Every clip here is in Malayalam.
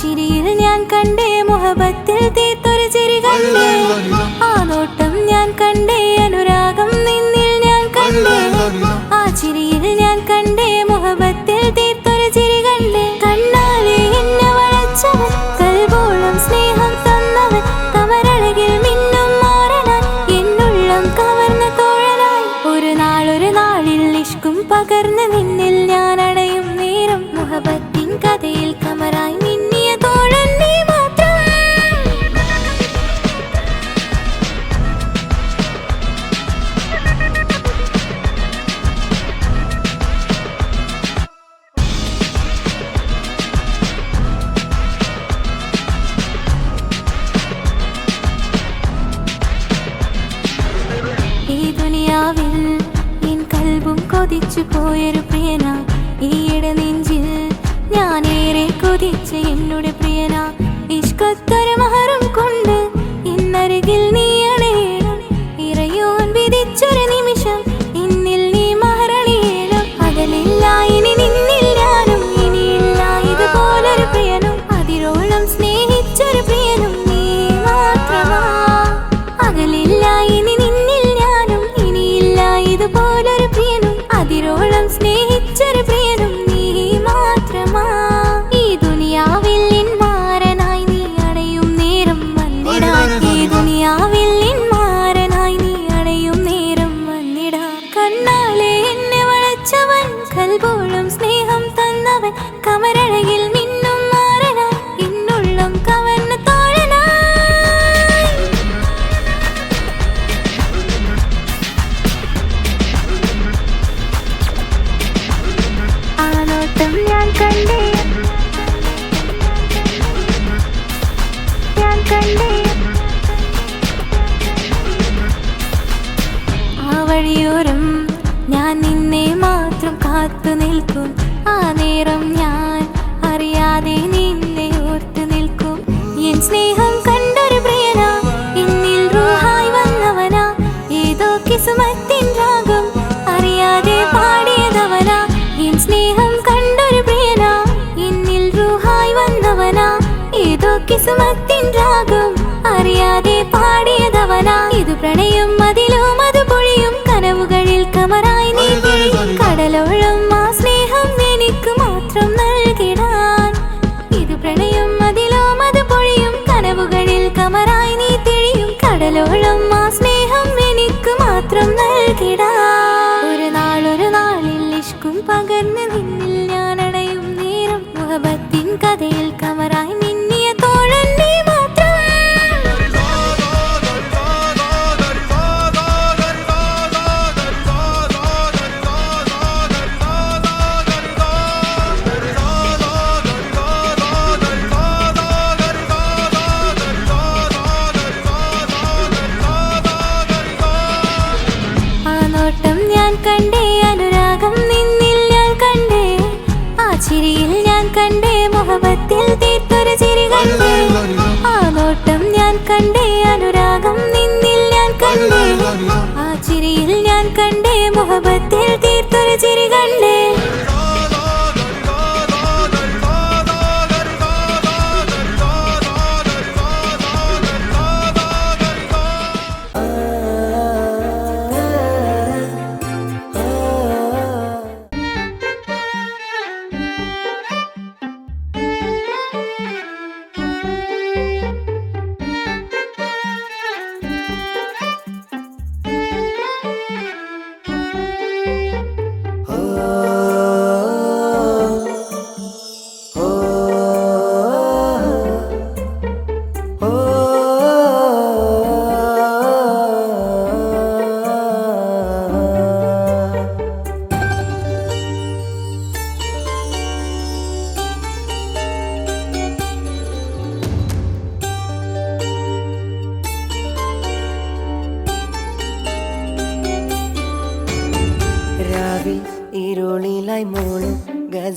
ചിരിയിൽ ഞാൻ കണ്ടേ മുഹബത്തിൽ തീത്തൊരു ചിരി കണ്ടേ. ആ നോട്ടം ഞാൻ കണ്ടേ അനുരാഗം നിന്നിൽ ഞാൻ കണ്ടേ. ആ ചിരിയിൽ ഞാൻ കണ്ടേ മുഹബത്തിൽ തീത്തൊരു ചിരി കണ്ടേ. How it കുസുമത്തിൻ രാഗം. അറിയാതെ പാടിയതവനാ. ഇത് പ്രണയം ആ ചിരിയിൽ ഞാൻ കണ്ടേ മുഹബത്തിൽ തീർത്തൊരു ചിരി കണ്ടേ.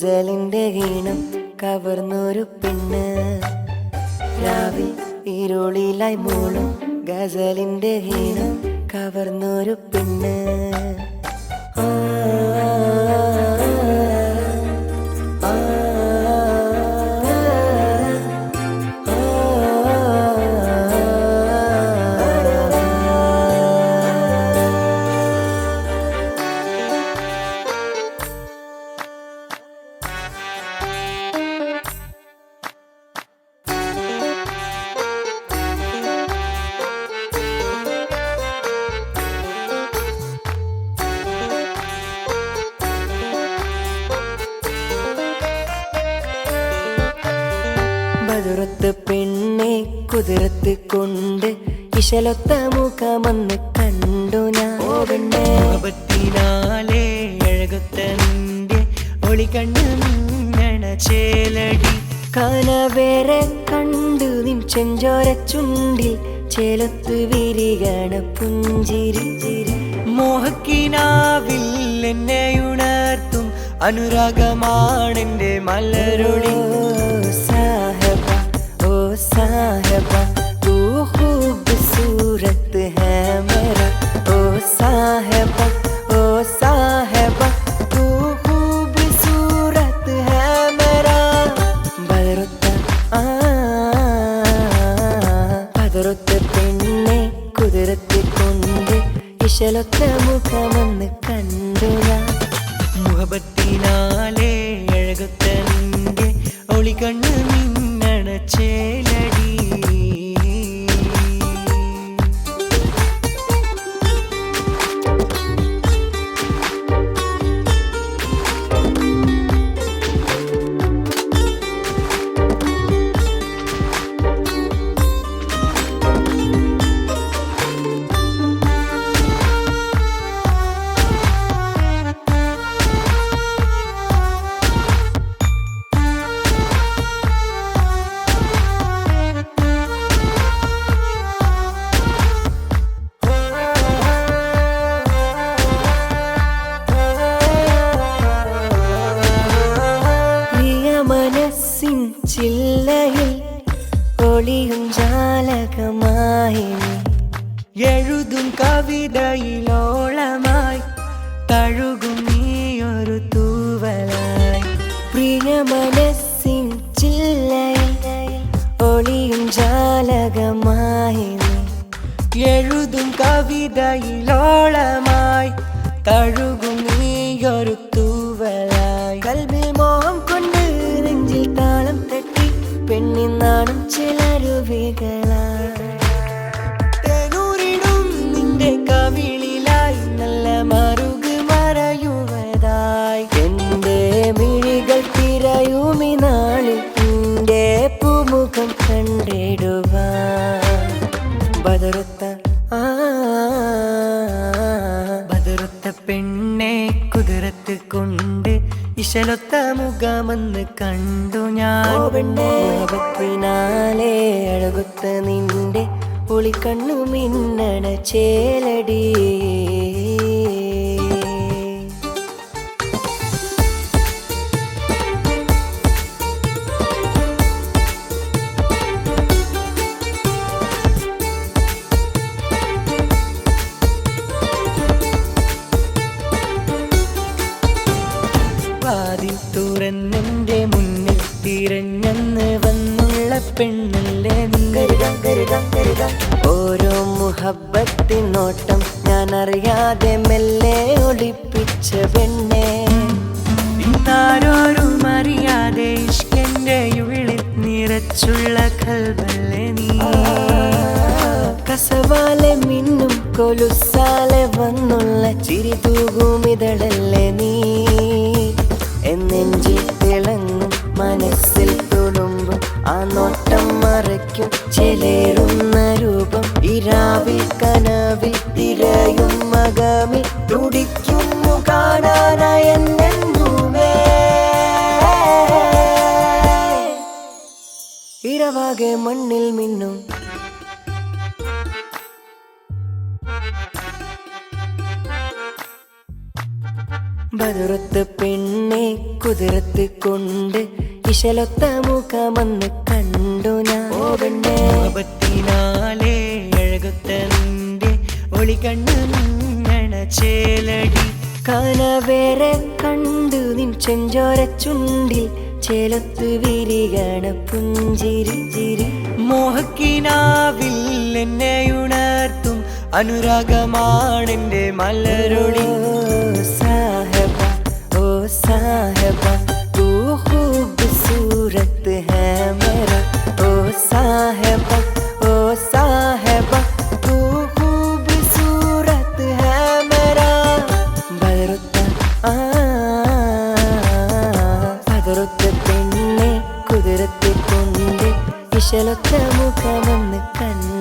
ഗസലിന്റെ ഈണം കവർന്നൊരു പെണ്ണ്. രാവിൽ ഇരുളിലായി മൂളും ഗസലിന്റെ ഈണം കവർന്നൊരു പെണ്ണ്. ആ, ബദുറത്ത് പെണ്ണെ കുതിരത്ത് കൊണ്ട് ഇശലൊത്ത മുഖമെന്ന് കണ്ടു ഞാൻ. ഓ പെണ്ണെ മുഹബത്തിനാലേ അഴകൊത്ത നിന്റെ ഒളി കണ്ണു ചേലടി. കനവേറെ കണ്ടു നിൻ ചെഞ്ചോര ചുണ്ടിൽ ചേലത്ത് വിരികണ പുഞ്ചിരി. മോഹക്കിനാവിൽ എന്നെ ഉണർത്തും അനുരാഗമാണെന്റെ മലരൊളി ഓ സാഹബ തൂ खूबसूरत है मेरा ओ साहब ओ साहब तू खूबसूरत है मेरा ബദറുത്ത ആ ബദറുത്ത പെണ്ണെ കുതിരത്തെ കൊണ്ട് ഇശലൊത്ത മുഖമെന്ന് കണ്ടു ഞാൻ മുഹബത്തിനാലേ അഴകൊത്ത നിന്റെ ഒളി കണ്ണു മുഖമെന്ന് കണ്ടു ഞാൻ. മോഹത്തിനാലെ അഴകുത്ത നിന്റെ പുളിക്കണ്ണു മിന്നണ ചേലടി. പെണ്ണല്ലേ നീ? ഓരോ മുഹബത്തിനോട്ടം ഞാൻ അറിയാതെ മെല്ലെ ഒളിപ്പിച്ച പെണ്ണെ. ഇന്നാരോരും അറിയാതെ ഇഷ്കന്റെ ഉള്ളിൽ നിറച്ചുള്ള കൽവല്ലേ നീ? കസവാലെ മിന്നും കൊലുസാലെ വന്നുള്ള ചിരി തൂകുമിതളല്ലേ നീ? എന്നെഞ്ചിൽ തിളങ്ങും മനസ്സിൽ തുളുമ്പും ആ നോട്ടം മറയ്ക്കും ചെലേറുന്ന രൂപം. ഇരാവിൽ കനവിൽ തിരയും മകമിൽ തുടിക്കുന്നു കാണാനായ ഇരവാകെ മണ്ണിൽ മിന്നും. ബദുറത്ത് പെണ്ണെ കുതിരത്ത് കൊണ്ട് ഇശലൊത്ത മുഖമെന്ന് കണ്ടു ഞാൻ. ഓ പെണ്ണേ മുഖത്തിനാലെ അഴകുത്ത നിന്റെ ഒളി കണ്ണു നിന്നണ ചേലടി കനവേറെ കണ്ടു നിൻ ചെഞ്ചോര ചുണ്ടിൽ ചേലത്ത് വിരികണ പുഞ്ചിരി ചിരി മോഹക്കിനാവിൽ എന്നെ ഉണർത്തും അനുരാഗമാണെന്റെ മലരൊളി ओ साहबा ओ साहबा तू खूबसूरत है मेरा ओ साहबा ओ साहबा तू खूबसूरत है मेरा ബദറുത്ത ആ ബദറുത്ത പെണ്ണെ കുതിരത്തെ കൊണ്ട് ഇശലൊത്ത മുഖമെന്ന് കണ്ടു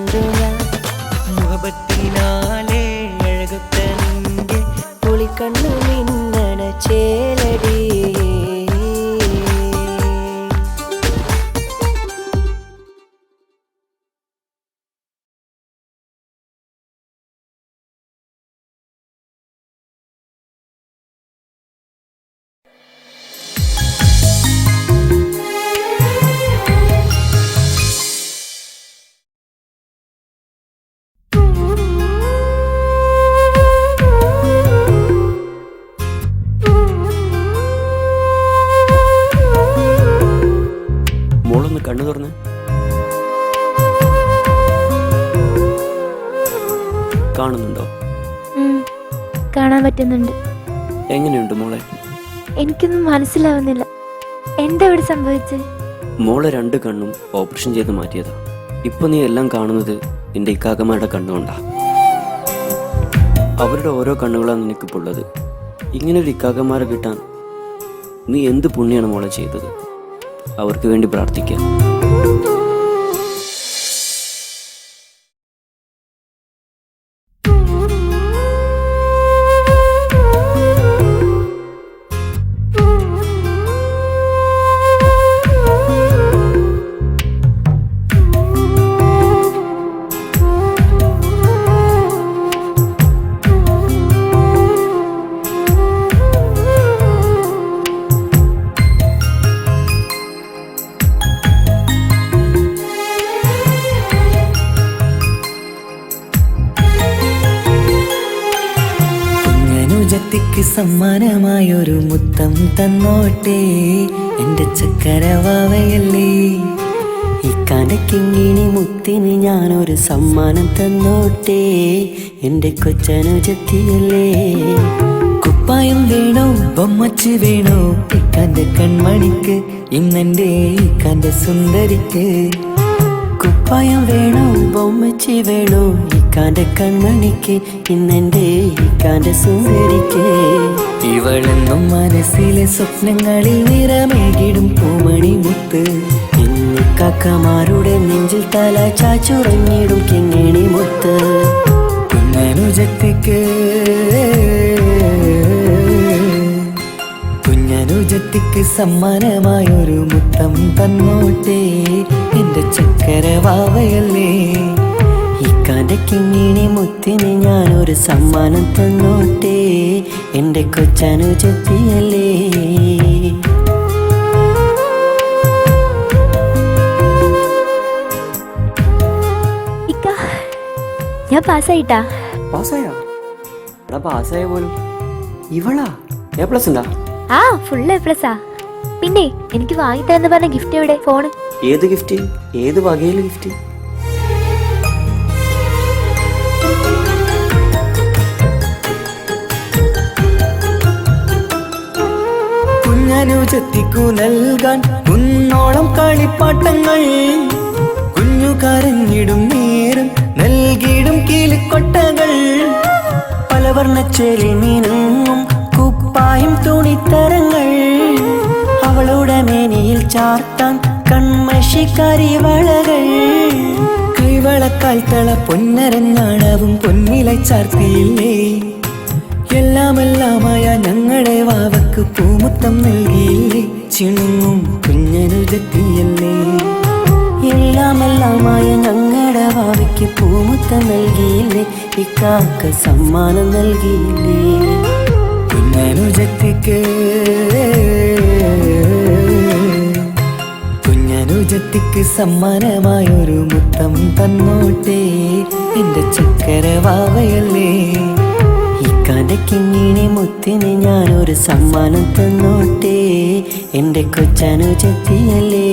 പറ്റുന്നുണ്ട്. എങ്ങനെയുണ്ട് മോളെ? എനിക്കൊന്നും മനസ്സിലാവുന്നില്ല. എന്താ ഇവിടെ സംഭവിച്ചത്? മോളെ രണ്ട് കണ്ണും ഓപ്പറേഷൻ ചെയ്ത് മാറ്റിയതാ. ഇപ്പൊ നീ എല്ലാം കാണുന്നത് എന്റെ ഇക്കാക്കമാരുടെ കണ്ണുകൊണ്ടാ. അവരുടെ ഓരോ കണ്ണുകളാണ് നിനക്കിപ്പോൾ ഉള്ളത്. ഇങ്ങനെ ഒരു ഇക്കാക്കന്മാരെ കിട്ടാൻ നീ എന്ത് പുണ്യാണ് മോളെ ചെയ്തത്? അവർക്ക് വേണ്ടി പ്രാർത്ഥിക്കാം. തന്നോട്ടെ എന്റെ ചക്കരവാവയല്ലേ? ഈ കണക്കിങ്ങിനി മുത്തിന് ഞാനൊരു സമ്മാനം തന്നോട്ടെ എന്റെ കൊച്ചനുജത്തിയല്ലേ കുപ്പായം വേണോ ബൊമ്മച്ച് വേണോ ഇക്കാന്റെ കൺമണിക്ക് ഈ ഇക്കാന്റെ സുന്ദരിക്ക്? കുപ്പായം വേണോ ബൊമ്മച്ചി വേണോ ഇക്കാന്റെ കൺമണിക്ക് ഇന്നെന്റെ ഇക്കാന്റെ സുന്ദരിക്ക്. ഇവളെന്നും മനസ്സിലെ സ്വപ്നങ്ങളിൽ നിറമേകിടും പൂമണി മുത്ത്. ഇന്ന് കാക്കമാരുടെ നെഞ്ചിൽ തല ചാച്ചുറങ്ങിടും കിങ്ങിണി മുത്ത്. കുഞ്ഞനുജത്തിക്ക് കുഞ്ഞനുജത്തിക്ക് സമ്മാനമായൊരു മുത്തം തന്നോട്ടെ. എന്റെ ചക്കര വാവയല്ലേ ഇക്കാന്റെ കിങ്ങിണി മുത്തിന് ഞാനൊരു സമ്മാനം തന്നോട്ടേ. എന്റെ കൊച്ചാനു ചെത്തിയല്ലേ. ഞാൻ പാസ്സായിട്ടാ. പാസ്സായോ? എടാ പാസ്സായ പോലും. ഇവളാ? എ പ്ലസ് ഉണ്ടാ? ആ ഫുൾ എ പ്ലസ്സാ പിന്നെ എനിക്ക് വാങ്ങി വാങ്ങിത്തരാന്ന് പറഞ്ഞ ഗിഫ്റ്റ് എവിടെ? ഫോൺ ഏത് ഗിഫ്റ്റ് ഏത് വകയിലെ ഗിഫ്റ്റ് കുഞ്ഞനുജത്തിക്കു നൽകാൻ കുന്നോളം കളിപ്പാട്ടങ്ങൾ. കുഞ്ഞു കരഞ്ഞിടും നേരം നൽകിയിടും കീലിക്കൊട്ടകൾ പലവർണച്ചേലി മീനും കുപ്പായും തുണിത്തരങ്ങൾ. അവളുടെ മേനിയിൽ ചാർത്താൻ കൺമഷിക്കാരി വളകൾ. കൈവളക്കാൽ തള പൊന്നരഞ്ഞാണവും പൊന്നില ചാർത്തിയില്ലേ? എല്ലാമെല്ലാമായ ഞങ്ങളുടെ വാവക്ക് പൂമുത്തം നൽകിയില്ലേ? ചിണുങ്ങും കുഞ്ഞനുജത്തിയല്ലേ? എല്ലാം എല്ലാമെല്ലാമായ ഞങ്ങളുടെ ഭാവിക്ക് പൂമുത്തം നൽകിയില്ലേ? ഇക്കാക്ക് സമ്മാനം നൽകിയില്ലേ? കുഞ്ഞനുജത്തിക്ക് കുഞ്ഞനുജത്തിക്ക് സമ്മാനമായൊരു മുത്തം തന്നോട്ടെ. എന്റെ ചക്കര വാവയല്ലേ ഇക്കാന്റെ കിങ്ങിണി മുത്തിന് ഞാനൊരു സമ്മാനം തന്നോട്ടെ. എന്റെ കൊച്ചനുജത്തിയല്ലേ.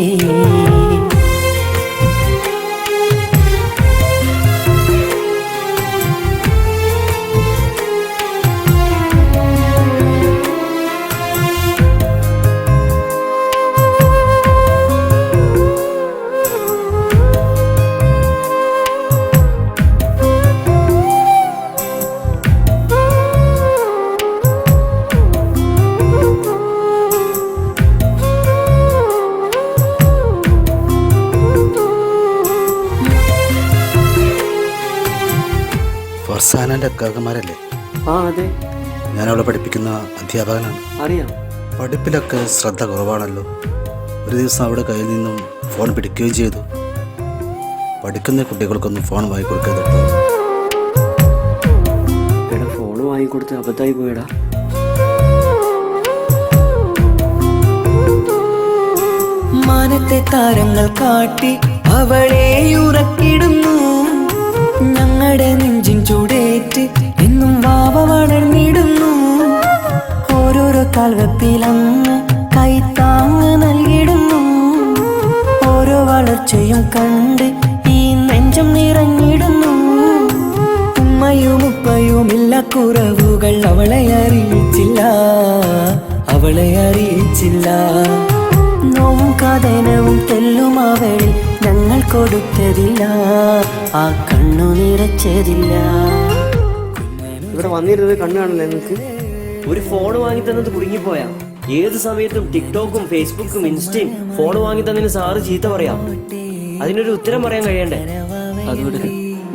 ഫർസാനന്റെ അക്കാക്കന്മാരല്ലേ ആ അതെ. ഞാൻ അവളെ പഠിപ്പിക്കുന്ന അധ്യാപകനാണ്. അറിയാം. പഠിപ്പിലൊക്കെ ശ്രദ്ധ കുറവാണല്ലോ. ഒരു ദിവസം അവിടെ കയ്യിൽ നിന്നും ഫോൺ പിടിക്കുകയും ചെയ്തു. പഠിക്കുന്ന കുട്ടികൾക്കൊന്നും ഫോൺ വാങ്ങി കൊടുക്കരുത് കേട്ടോ എടാ ഫോണ് വാങ്ങിക്കൊടുത്ത് അബദ്ധമായി പോയടാ. മാനത്തെ താരങ്ങൾ കാട്ടി അവളെ ഉറക്കിടുന്നു. ഞങ്ങളുടെ നെഞ്ചിൻ ചൂടേറ്റ് എന്നും വാവ വളർന്നിടുന്നു. ഓരോരോ കാൽവെപ്പിലങ്ങ് കൈത്താങ്ങ് നൽകിടുന്നു ഓരോ വളർച്ചയും കണ്ട് ഈ നെഞ്ചം നിറഞ്ഞിടുന്നു. ഉമ്മയും ഉപ്പയുമില്ല കുറവുകൾ അവളെ അറിയിച്ചില്ല. അവളെ അറിയിച്ചില്ല. നോവും കഥനവും തെല്ലും അവളിൽ ഞങ്ങൾ കൊടുത്തതില്ല. ആ കണ്ണു നിറച്ചതില്ല. ഇവിടെ വന്നിരുന്നത് കണ്ണു കാണില്ല നിനക്ക് ഒരു ഫോൺ വാങ്ങി തന്നത് കുടുങ്ങിപ്പോയാ. ഏത് സമയത്തും ടിക്ടോക്കും ഫേസ്ബുക്കും ഇൻസ്റ്റയും ഫോൺ വാങ്ങി തന്നതിന് സാറ് ചീത്ത പറയാം. അതിനൊരു ഉത്തരം പറയാൻ കഴിയണ്ടേ? അതുകൊണ്ട്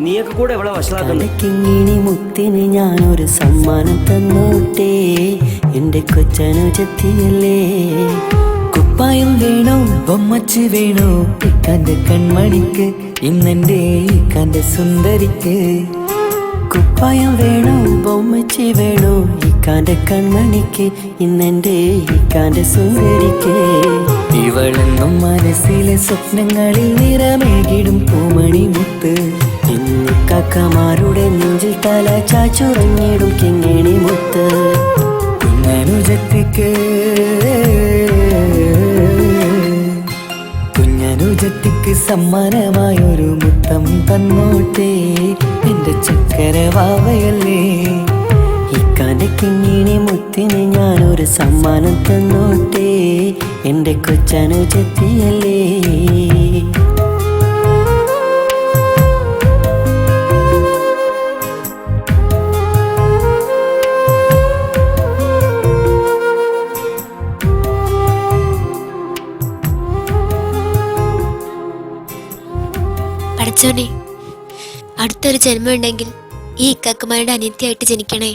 നീയൊക്കെ കൂടെ എവിടെ വഷളാക്കുന്നു കിങ്ങിണി ഞാൻ ഞാനൊരു സമ്മാനം തന്നോട്ടേ. എന്റെ കൊച്ചനുജത്തിയല്ലേ. കുപ്പായം വേണോ? ബൊമ്മച്ച് വേണോ? ഇക്കാന്റെ കൺമണിക്ക് ഇന്നെന്റെ ഇക്കാന്റെ സുന്ദരിക്ക്. കുപ്പായം വേണോ? ബൊമ്മച്ചി വേണോ? ഇക്കാന്റെ കൺമണിക്ക് ഇന്നെന്റെ ഇക്കാന്റെ സുന്ദരിക്ക്. ഇവളെന്നും മനസ്സിലെ സ്വപ്നങ്ങളിൽ നിറമേകിടും പൂമണി മുത്ത്. ഇന്ന് കാക്കമാരുടെ നെഞ്ചിൽ തല ചാച്ചുറങ്ങിടും കിങ്ങിണി മുത്ത്. കുഞ്ഞനുജത്തിക്ക് പൂജത്തിക്ക് സമ്മാനമായൊരു മുത്തം തന്നോട്ടെ. എന്റെ ചക്കരവാവയല്ലേ. ഇക്കാലക്കിങ്ങിണി മുത്തിന് ഞാനൊരു സമ്മാനം തന്നോട്ടെ. എന്റെ കൊച്ചനുജത്തിയല്ലേ. പടച്ചോനെ അടുത്തൊരു ജന്മം ഉണ്ടെങ്കിൽ ഈ ഇക്കാക്കുമാരുടെ അനിത്യമായിട്ട് ജനിക്കണേ.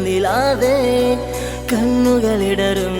നിലാതെ കണ്ണുകളിടരും